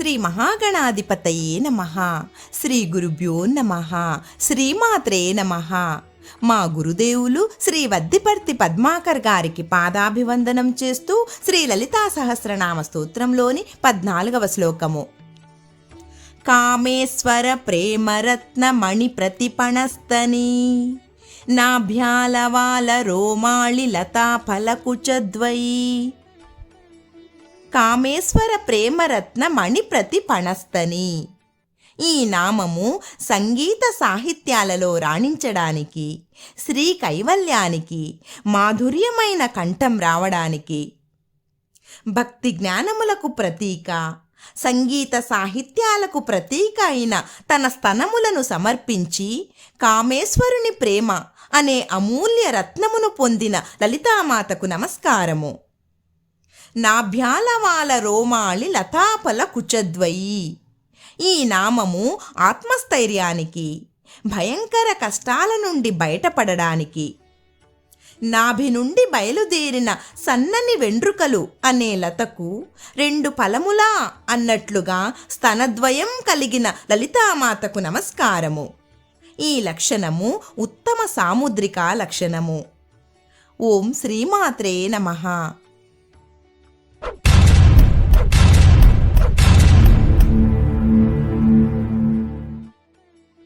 శ్రీ మహాగణాధిపతయే నమ. శ్రీ గురుభ్యో నమ. శ్రీమాత్రే నమ. మా గురుదేవులు శ్రీ వద్దిపర్తి పద్మాకర్ గారికి పాదాభివందనం చేస్తూ శ్రీ లలితా సహస్రనామ స్తోత్రంలోని పద్నాలుగవ శ్లోకము. కామేశ్వర ప్రేమరత్న మణి ప్రతిపణస్తని నాభ్యాలవాల రోమాళి లతా ఫలకుచద్వయి కామేశ్వర ప్రేమరత్న మణిప్రతి పణస్తని. ఈ నామము సంగీత సాహిత్యాలలో రాణించడానికి శ్రీ కైవల్యానికి మాధుర్యమైన కంఠం రావడానికి. భక్తి జ్ఞానములకు ప్రతీక సంగీత సాహిత్యాలకు ప్రతీక అయిన తన స్తనములను సమర్పించి కామేశ్వరుని ప్రేమ అనే అమూల్య రత్నమును పొందిన లలితామాతకు నమస్కారము. నాభ్యాలవాల రోమాళి లతాపల కుచద్వయి ఈ నామము ఆత్మస్థైర్యానికి భయంకర కష్టాల నుండి బయటపడడానికి. నాభి నుండి బయలుదేరిన సన్నని వెండ్రుకలు అనే లతకు రెండు ఫలములా అన్నట్లుగా స్తనద్వయం కలిగిన లలితామాతకు నమస్కారము. ఈ లక్షణము ఉత్తమ సాముద్రిక లక్షణము. ఓం శ్రీమాత్రే నమః.